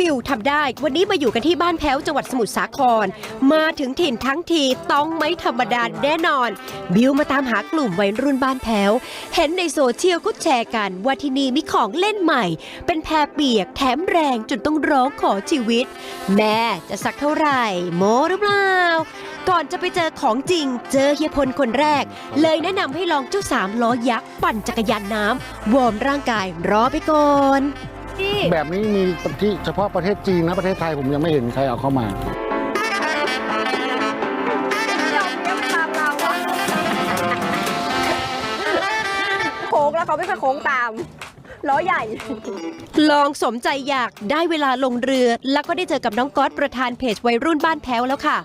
บิวทำได้ วันนี้มาอยู่กันที่บ้านแพ้วจังหวัดสมุทรสาคร มาถึงถิ่นทั้งทีต้องไม่ธรรมดาแน่นอน บิวมาตามหากลุ่มวัยรุ่นบ้านแพ้ว เห็นในโซเชียลก็แชร์กันว่าที่นี่มีของเล่นใหม่ เป็นแพรเปียกแถมแรงจนต้องร้องขอชีวิต แม่จะสักเท่าไหร่ โมหรือเปล่า ก่อนจะไปเจอของจริง เจอเฮียพลคนแรก เลยแนะนำให้ลองเจ้าสามล้อยักษ์ปั่นจักรยานน้ำวอร์มร่างกายรอไปก่อน แบบนี้มีที่เฉพาะประเทศจีนนะประเทศไทยผมยังไม่เห็นใครเอาเข้ามา โค้งแล้วเขาไม่ค่อยโค้งตามล้อใหญ่ ลองสมใจอยากได้เวลาลงเรือ แล้วก็ได้เจอกับน้องก๊อตประธานเพจวัยรุ่นบ้านแพ้วแล้วค่ะ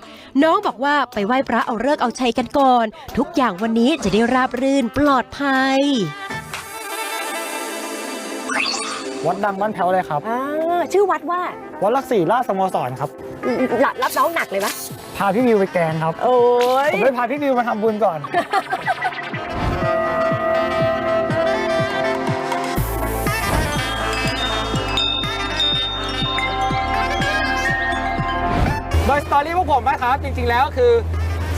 น้องบอกว่าไปไหว้พระเอาเลิกษ์เอาชัยกันก่อน ทุกอย่างวันนี้จะได้ราบรื่นปลอดภัย วัดดังบ้านแพ้วเลยครับ อ่าชื่อวัดว่าวัดลักษีราชสโมสรครับรับรับน้องหนักเลยปะพาพี่วิวไปแกงครับโอ้ยผมไปพาพี่วิวมาทำบุญก่อนโดยสตอรี่พวกผมนะครับ จริง ๆ แล้วคือ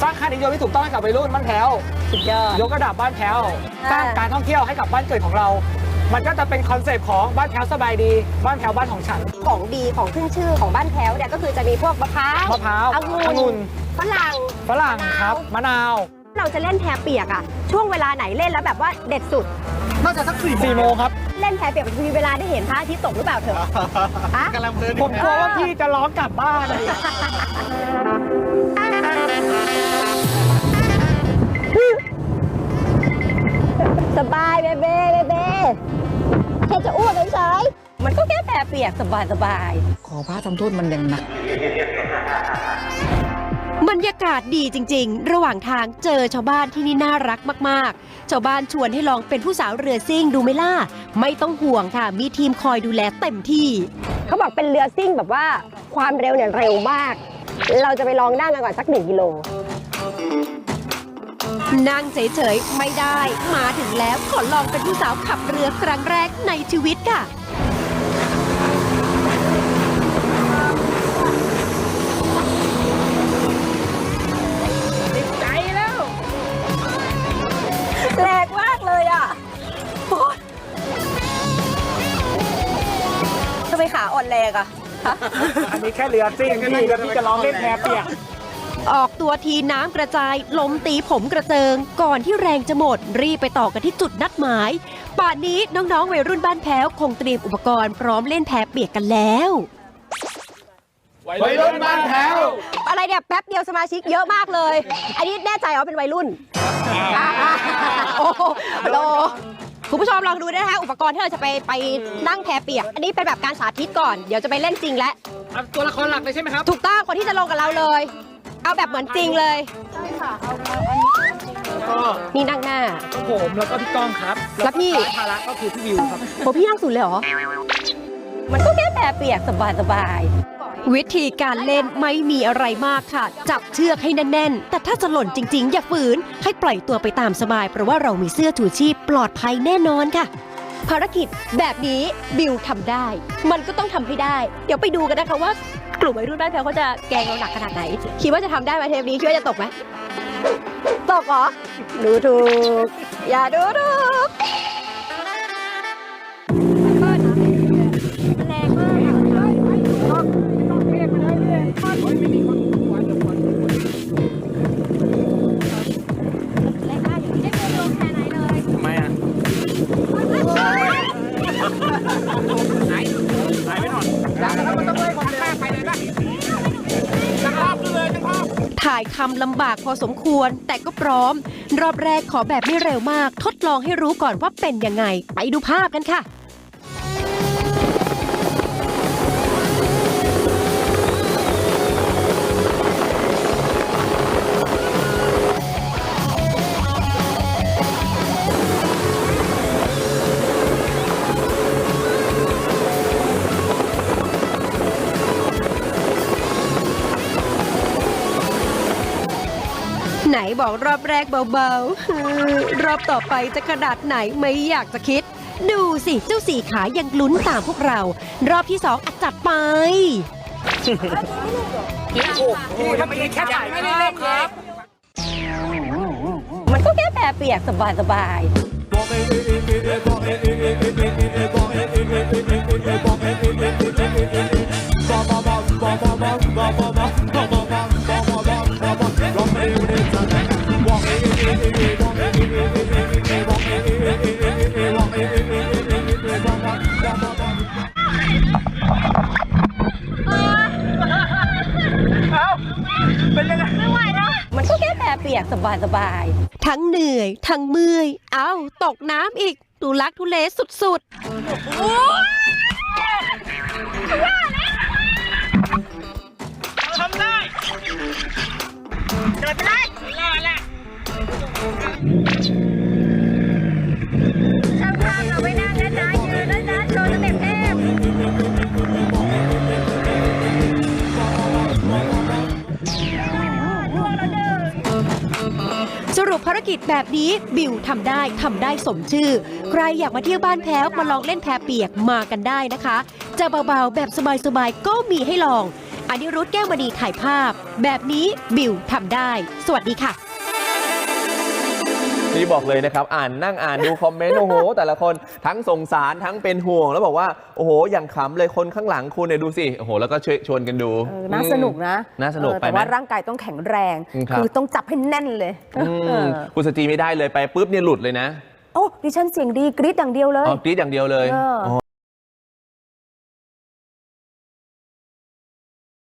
สร้างค่านิยมที่ถูกต้องให้กับวัยรุ่นบ้านแพ้วสุดยอดยกระดับบ้านแพ้วอ่าสร้างการท่องเที่ยวให้กับบ้านเกิดของเรา มันก็จะเป็นคอนเซปต์ของบ้านแพ้วสบายดี บ้านแพ้วบ้านของฉัน ของดีของขึ้นชื่อของบ้านแพ้วเนี่ยก็คือจะมีพวกมะพร้าวมะพร้าวองุ่นองุ่น ฝรั่ง ฝรั่งครับมะนาวเราจะเล่นแพเปียกอะช่วงเวลาไหนเล่นแล้วแบบว่าเด็ดสุด น่าจะสักสี่โมงครับ เล่นแพเปียกมันมีเวลาได้เห็นพระอาทิตย์ตกหรือเปล่าเถอะอะผมกลัวว่าพี่จะร้องกลับบ้านเลยสบายเบเบ้เบเบ้ แค่จะอ้วนเฉยๆมันก็แค่แพเปียกสบายสบายขอพระทำโทษมันอย่างหนักบรรยากาศดีจริง ๆ ระหว่างทางเจอชาวบ้านที่นี่น่ารักมากๆ ชาวบ้านชวนให้ลองเป็นผู้สาวเรือซิ่งดูไหมล่ะ ไม่ต้องห่วงค่ะ มีทีมคอยดูแลเต็มที่ เขาบอกเป็นเรือซิ่งแบบว่าความเร็วเนี่ยเร็วมาก เราจะไปลองนั่งกันก่อนสักหนึ่งกิโล นั่งเฉยๆ ไม่ได้ มาถึงแล้วขอลองเป็นผู้สาวขับเรือครั้งแรกในชีวิตค่ะแรงมากเลยอะโอ๊ยทำไมขาอ่อนแรงอะฮะอันนี้แค่เรือซิ่งพี่แล้วพี่จะร้องเล่นแพเปียก ออกตัวทีน้ำกระจายลมตีผมกระเจิง ก่อนที่แรงจะหมดรีบไปต่อกันที่จุดนัดหมายป่านนี้น้องๆวัยรุ่นบ้านแพ้วคงเตรียมอุปกรณ์พร้อมเล่นแพเปียกกันแล้ววัยรุ่นบ้านแพ้วอะไรเนี่ยแป๊บเดียวสมาชิกเยอะมากเลย อันนี้แน่ใจเหรอเป็นวัยรุ่นโอ้โหโลคุณผู้ชมลองดูนะคะอุปกรณ์ที่เราจะไปไปนั่งแพเปียก อันนี้เป็นแบบการสาธิตก่อน เดี๋ยวจะไปเล่นจริงแล้วตัวละครหลักเลยใช่ไหมครับ ถูกต้องคนที่จะลงกับเราเลย เอาแบบเหมือนจริงเลยก็นี่นั่งหน้า ผมแล้วก็พี่ก้องครับแล้วพี่ภาระก็คือพี่วิวครับโหพี่นั่งสุดเลยเหรอ มันก็แค่แพเปียกสบายสบายวิธีการเล่นไม่มีอะไรมากค่ะ จับเชือกให้แน่นๆ แต่ถ้าจะหล่นจริง ๆ อย่าฝืน ให้ปล่อยตัวไปตามสบายเพราะว่าเรามีเสื้อชูชีพปลอดภัยแน่นอนค่ะ ภารกิจแบบนี้บิวทำได้ มันก็ต้องทำให้ได้ เดี๋ยวไปดูกันนะคะว่ากลุ่มวัยรุ่นบ้านแพรวเขาจะแกล้งเราหนักขนาดไหน คิดว่าจะทำได้ไหมเทปนี้คิดว่าจะตกไหมตกเหรอดูถูกอย่าดูถูก ทำลำบากพอสมควร แต่ก็พร้อม รอบแรกขอแบบไม่เร็วมาก ทดลองให้รู้ก่อนว่าเป็นยังไง ไปดูภาพกันค่ะ ไหนบอกรอบแรกเบาๆ รอบต่อไปจะขนาดไหนไม่อยากจะคิด ดูสิ เจ้าสี่ขายังลุ้นตามพวกเรา รอบที่สองอัดจัดไปนี่เมื่อกี้แค่ถ่ายไม่ได้เล่นครับ มันก็แค่แพเปียกสบายสบาย ค่แพเปียกสบายสบาย ทั้งเหนื่อย ทั้งเมื่อย เอ้า ตกน้ำอีกดูลักทุเลสุดทำได้เดินไปได้รอด กิจแบบนี้บิวทำได้ทำได้สมชื่อ ใครอยากมาเที่ยวบ้านแพ้วมาลองเล่นแพเปียกมากันได้นะคะ จะเบาๆแบบสบายๆก็มีให้ลองอันนี้รุธแก้วมณีถ่ายภาพ แบบนี้บิวทำได้ สวัสดีค่ะ นี่บอกเลยนะครับ อ่านนั่งอ่านดูคอมเมนต์โอ้โห แต่ละคนทั้งสงสารทั้งเป็นห่วง แล้วบอกว่าโอ้โหอย่างขำเลยคนข้างหลังคุณเนี่ยดูสิโอ้โหแล้วก็ช่วยชวนกันดูเออน่าสนุกนะน่าสนุกเออไปแต่ไหม ว่าร่างกายต้องแข็งแรง อืมครับ คือต้องจับให้แน่นเลยอืเอมอคุณสจีไม่ได้เลยไปปุ๊บเนี่ยหลุดเลยนะโอ้ดิฉันเสียงดีกรี๊ดอย่างเดียวเลย อ๋อกรี๊ดอย่างเดียวเลย เอออ๋อ